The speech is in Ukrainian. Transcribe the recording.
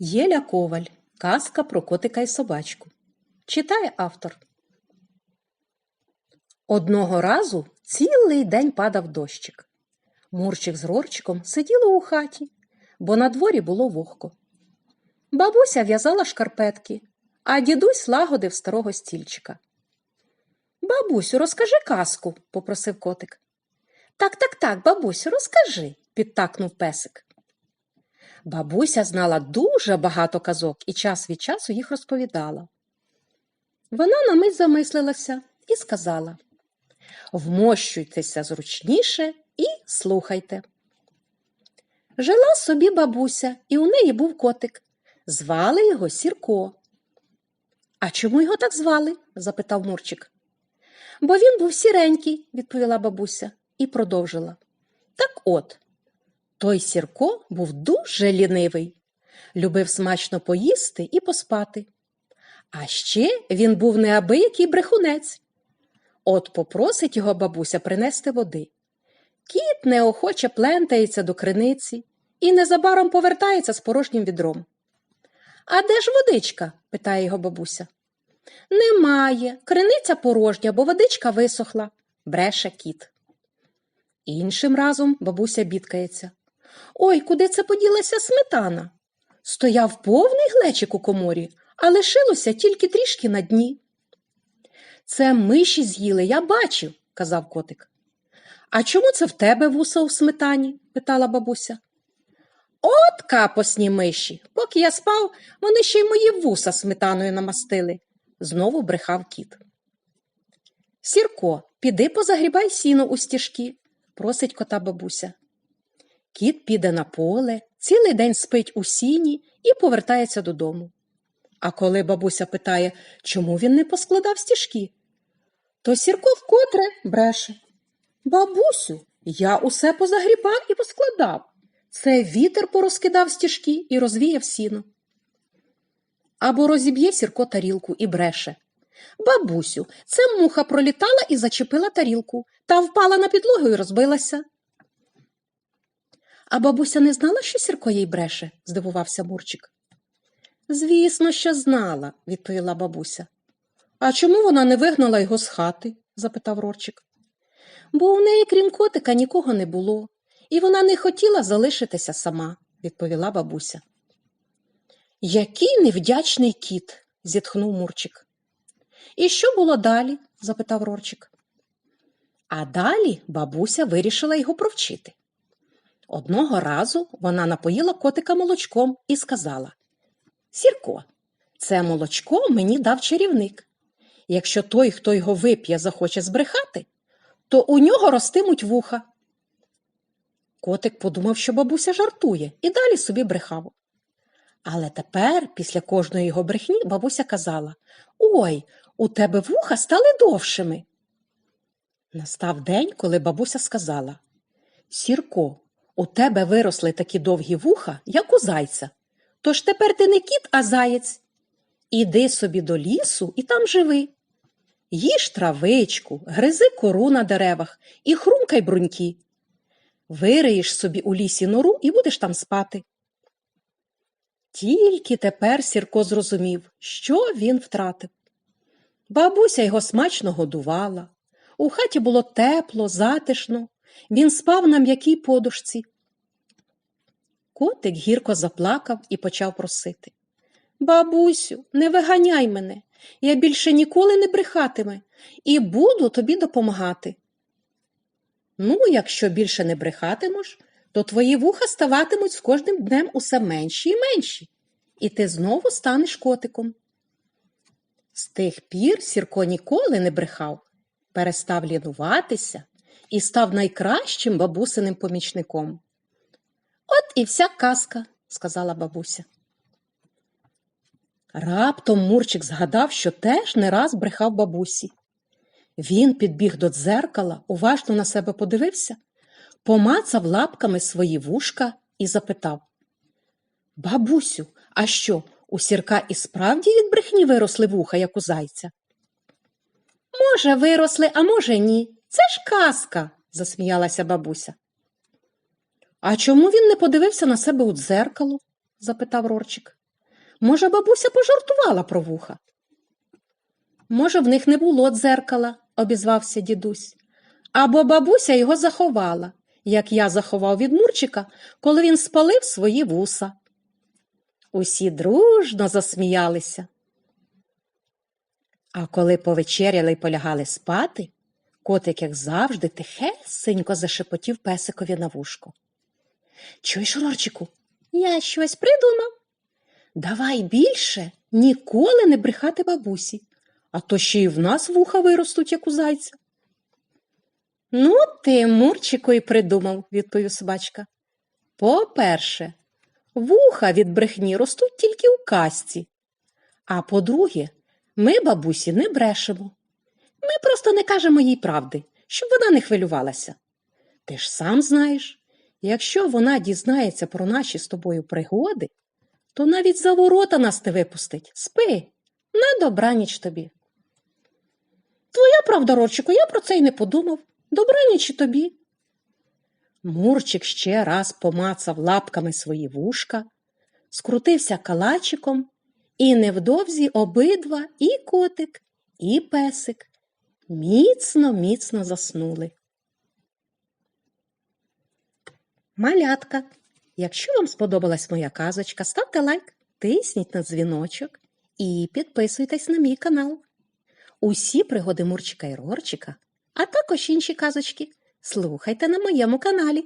Єля Коваль. Казка про котика і собачку. Читає автор. Одного разу цілий день падав дощик. Мурчик з Рорчиком сиділи у хаті, бо на дворі було вогко. Бабуся в'язала шкарпетки, а дідусь лагодив старого стільчика. Бабусю, розкажи казку, попросив котик. Так, так, так, бабусю, розкажи, підтакнув песик. Бабуся знала дуже багато казок і час від часу їх розповідала. Вона на мить замислилася і сказала Вмощуйтеся зручніше і слухайте. Жила собі бабуся, і у неї був котик. Звали його Сірко. А чому його так звали? запитав Мурчик. Бо він був сіренький, відповіла бабуся і продовжила. Так от, той Сірко був дуже лінивий, любив смачно поїсти і поспати. А ще він був неабиякий брехунець. От попросить його бабуся принести води. Кіт неохоче плентається до криниці і незабаром повертається з порожнім відром. А де ж водичка? питає його бабуся. Немає, криниця порожня, бо водичка висохла, бреше кіт. Іншим разом бабуся бідкається. Ой, куди це поділася сметана? Стояв повний глечик у коморі, а лишилося тільки трішки на дні. Це миші з'їли, я бачив, казав котик. А чому це в тебе вуса у сметані? питала бабуся. От капосні миші. Поки я спав, вони ще й мої вуса сметаною намастили, знову брехав кіт. Сірко, піди позагрібай сіно у стіжки, просить кота бабуся. Кіт піде на поле, цілий день спить у сіні і повертається додому. А коли бабуся питає, чому він не поскладав стіжки, то Сірко вкотре бреше. Бабусю, я усе позагрібав і поскладав. Це вітер порозкидав стіжки і розвіяв сіно. Або розіб'є Сірко тарілку і бреше. Бабусю, це муха пролітала і зачепила тарілку та впала на підлогу і розбилася. А бабуся не знала, що Сірко їй бреше? здивувався Мурчик. Звісно, що знала, відповіла бабуся. А чому вона не вигнала його з хати? запитав Рорчик. Бо у неї, крім котика, нікого не було, і вона не хотіла залишитися сама, відповіла бабуся. Який невдячний кіт, зітхнув Мурчик. І що було далі? запитав Рорчик. А далі бабуся вирішила його провчити. Одного разу вона напоїла котика молочком і сказала Сірко, це молочко мені дав чарівник. Якщо той, хто його вип'є, захоче збрехати, то у нього ростимуть вуха. Котик подумав, що бабуся жартує, і далі собі брехав. Але тепер, після кожної його брехні, бабуся казала Ой, у тебе вуха стали довшими. Настав день, коли бабуся сказала Сірко, у тебе виросли такі довгі вуха, як у зайця. Тож тепер ти не кіт, а заєць. Іди собі до лісу і там живи. Їж травичку, гризи кору на деревах і хрумкай бруньки. Вириєш собі у лісі нору і будеш там спати. Тільки тепер Сірко зрозумів, що він втратив. Бабуся його смачно годувала. У хаті було тепло, затишно. Він спав на м'якій подушці. Котик гірко заплакав і почав просити. Бабусю, не виганяй мене. Я більше ніколи не брехатиме і буду тобі допомагати. Ну, якщо більше не брехатимеш, то твої вуха ставатимуть з кожним днем усе менші і менші, і ти знову станеш котиком. З тих пір Сірко ніколи не брехав, перестав лінуватися і став найкращим бабусиним помічником. От і вся казка, сказала бабуся. Раптом Мурчик згадав, що теж не раз брехав бабусі. Він підбіг до дзеркала, уважно на себе подивився, помацав лапками свої вушка і запитав Бабусю, а що, у сірка і справді від брехні виросли вуха, як у зайця? Може, виросли, а може, ні. Це ж казка, засміялася бабуся. А чому він не подивився на себе у дзеркало? запитав Рорчик. Може, бабуся пожартувала про вуха? Може, в них не було дзеркала, обізвався дідусь. Або бабуся його заховала, як я заховав від Мурчика, коли він спалив свої вуса. Усі дружно засміялися. А коли повечеряли й полягали спати, котик, як завжди, тихесенько зашепотів песикові на вушко. Чуєш, Рорчику, я щось придумав. Давай більше ніколи не брехати бабусі, а то ще й в нас вуха виростуть, як у зайця. Ну, ти, Мурчику, і придумав, відповів собачка. По-перше, вуха від брехні ростуть тільки у казці. А по-друге, ми бабусі не брешемо. Ми просто не кажемо їй правди, щоб вона не хвилювалася. Ти ж сам знаєш, якщо вона дізнається про наші з тобою пригоди, то навіть за ворота нас не випустить. Спи, на добраніч тобі. Твоя правда, Рорчику, я про це й не подумав. Добраніч і тобі. Мурчик ще раз помацав лапками свої вушка, скрутився калачиком, і невдовзі обидва і котик, і песик міцно, міцно заснули. Малятка, якщо вам сподобалась моя казочка, ставте лайк, тисніть на дзвіночок і підписуйтесь на мій канал. Усі пригоди Мурчика і Рорчика, а також інші казочки слухайте на моєму каналі.